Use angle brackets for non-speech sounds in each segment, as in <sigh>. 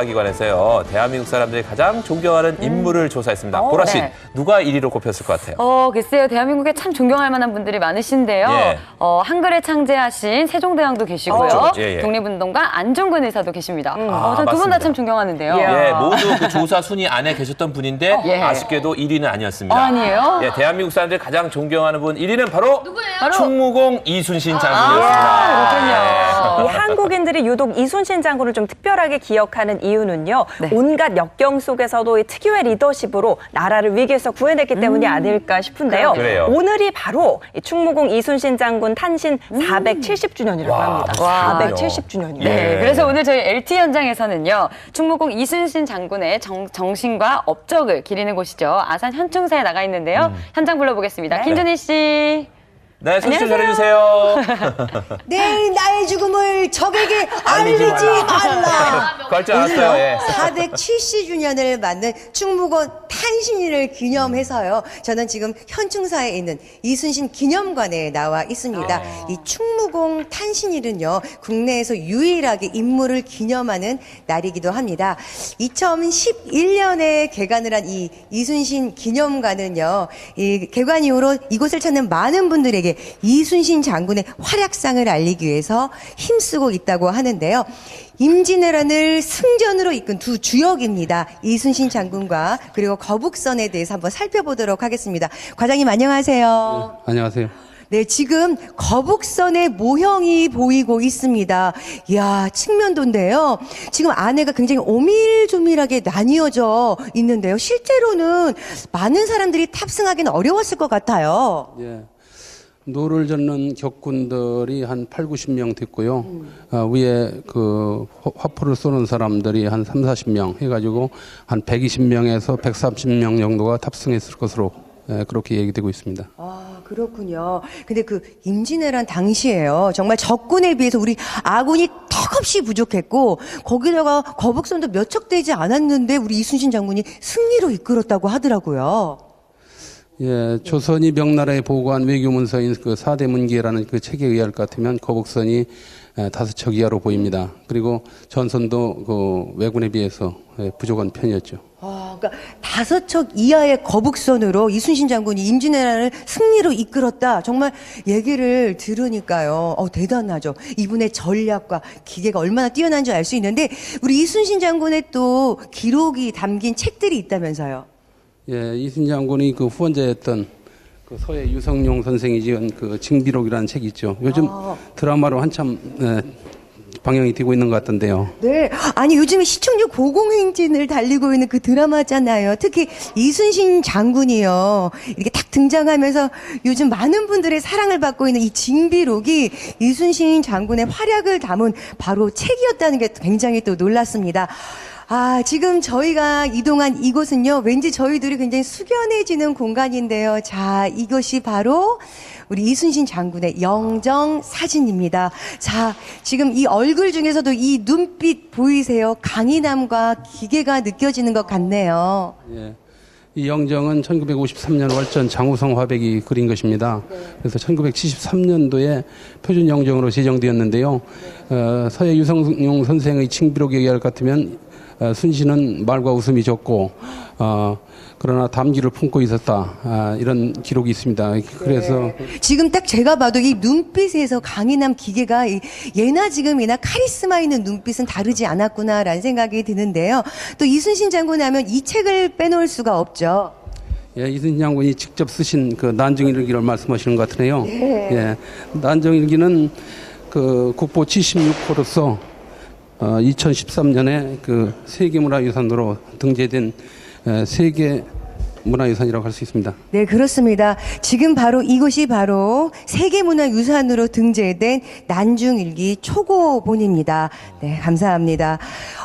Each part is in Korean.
기관에서요 대한민국 사람들이 가장 존경하는 인물을 조사했습니다. 어, 보라 씨 네. 누가 1위로 꼽혔을 것 같아요? 어, 글쎄요. 대한민국에 참 존경할 만한 분들이 많으신데요. 예. 어, 한글을 창제하신 세종대왕도 계시고요. 어, 예, 예. 독립운동가 안중근 의사도 계십니다. 아, 전두분다 맞습니다. 참 존경하는데요. 예, 모두 그 조사 순위 안에 계셨던 분인데 예. 아쉽게도 1위는 아니었습니다. 아, 아니에요? 예, 대한민국 사람들이 가장 존경하는 분 1위는 바로 바로 충무공 이순신 장군이었습니다. 그렇군요. 이 한국인들이 유독 이순신 장군을 좀 특별하게 기억하는 이유는요. 네. 온갖 역경 속에서도 이 특유의 리더십으로 나라를 위기에서 구해냈기 때문이 아닐까 싶은데요. 그래요. 오늘이 바로 이 충무공 이순신 장군 탄신 470주년이라고 와, 합니다. 와. 470주년이요. 네, 예. 그래서 오늘 저희 LT 현장에서는요, 충무공 이순신 장군의 정, 정신과 업적을 기리는 곳이죠. 아산 현충사에 나가 있는데요. 현장 불러보겠습니다. 김준희 씨. 네, 안녕하세요. 잘해주세요. <laughs> 내일 나의 죽음을 적에게 알리지 알리지 말라. <laughs> 걸줄 알았어요. 예. 470주년을 맞는 충무공 탄신일을 기념해서요. 저는 지금 현충사에 있는 이순신 기념관에 나와 있습니다. 이 충무공 탄신일은요. 국내에서 유일하게 인물을 기념하는 날이기도 합니다. 2011년에 개관을 한 이 이순신 기념관은요. 이 개관 이후로 이곳을 찾는 많은 분들에게 이순신 장군의 활약상을 알리기 위해서 힘쓰고 있다고 하는데요. 임진왜란을 승전으로 이끈 두 주역입니다. 이순신 장군과 그리고 거북선에 대해서 한번 살펴보도록 하겠습니다. 과장님 안녕하세요. 안녕하세요. 네, 지금 거북선의 모형이 보이고 있습니다. 이야, 측면도인데요. 지금 안에가 굉장히 오밀조밀하게 나뉘어져 있는데요. 실제로는 많은 사람들이 탑승하기는 어려웠을 것 같아요. 예. 노를 젓는 격군들이 한 8, 90명 됐고요. 아, 위에 그 화- 화포를 쏘는 사람들이 한 3, 40명 해가지고 한 120명에서 130명 정도가 탑승했을 것으로 예, 그렇게 얘기되고 있습니다. 아, 그렇군요. 근데 그 임진왜란 당시에요. 정말 적군에 비해서 우리 아군이 턱없이 부족했고 거기다가 거북선도 몇 척 되지 않았는데 우리 이순신 장군이 승리로 이끌었다고 하더라고요. 예, 조선이 명나라에 보고한 외교문서인 그 사대문기라는 그 책에 의할 것 같으면 거북선이 에, 다섯 척 이하로 보입니다. 그리고 전선도 그 왜군에 비해서 예, 부족한 편이었죠. 아, 그러니까 다섯 척 이하의 거북선으로 이순신 장군이 임진왜란을 승리로 이끌었다. 정말 얘기를 들으니까요. 어, 대단하죠. 이분의 전략과 기계가 얼마나 뛰어난지 알 수 있는데 우리 이순신 장군의 또 기록이 담긴 책들이 있다면서요. 예, 이순 장군이 그 후원자였던 그 서해 유성룡 선생이 지은 그 징비록이라는 책이 있죠. 요즘 드라마로 한참 예, 방영이 되고 있는 것 같던데요. 네. 아니, 요즘에 시청률 고공행진을 달리고 있는 그 드라마잖아요. 특히 이순신 장군이요. 이렇게 딱 등장하면서 요즘 많은 분들의 사랑을 받고 있는 이 징비록이 이순신 장군의 활약을 담은 바로 책이었다는 게 굉장히 또 놀랐습니다. 아, 지금 저희가 이동한 이곳은요, 왠지 저희들이 굉장히 숙연해지는 공간인데요. 자, 이것이 바로 우리 이순신 장군의 영정 사진입니다. 자, 지금 이 얼굴 중에서도 이 눈빛 보이세요? 강인함과 기계가 느껴지는 것 같네요. 예. 이 영정은 1953년 월전 장우성 화백이 그린 것입니다. 그래서 1973년도에 표준 영정으로 제정되었는데요. 어, 서해 유성룡 선생의 칭비록에 의할 것 같으면 어, 순신은 말과 웃음이 적고 어, 그러나 담기를 품고 있었다 아, 이런 기록이 있습니다. 그래서 지금 딱 제가 봐도 이 눈빛에서 강인함 기계가 이 예나 지금이나 카리스마 있는 눈빛은 다르지 않았구나라는 생각이 드는데요. 또 이순신 장군 하면 이 책을 빼놓을 수가 없죠. 예, 이순신 장군이 직접 쓰신 그 난정일기를 말씀하시는 것 같으네요. 예, 난정일기는 그 국보 76호로서 어, 2013년에 그 세계문화유산으로 등재된 에, 세계 문화유산이라고 할 수 있습니다. 네, 그렇습니다. 지금 바로 이곳이 바로 세계문화유산으로 등재된 난중일기 초고본입니다. 네, 감사합니다.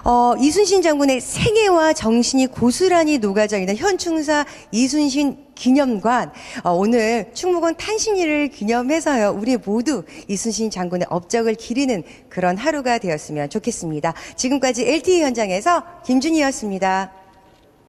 어, 이순신 장군의 생애와 정신이 고스란히 녹아져 있는 현충사 이순신 기념관. 어, 오늘 충무공 탄신일을 기념해서요, 우리 모두 이순신 장군의 업적을 기리는 그런 하루가 되었으면 좋겠습니다. 지금까지 LTE 현장에서 김준희였습니다.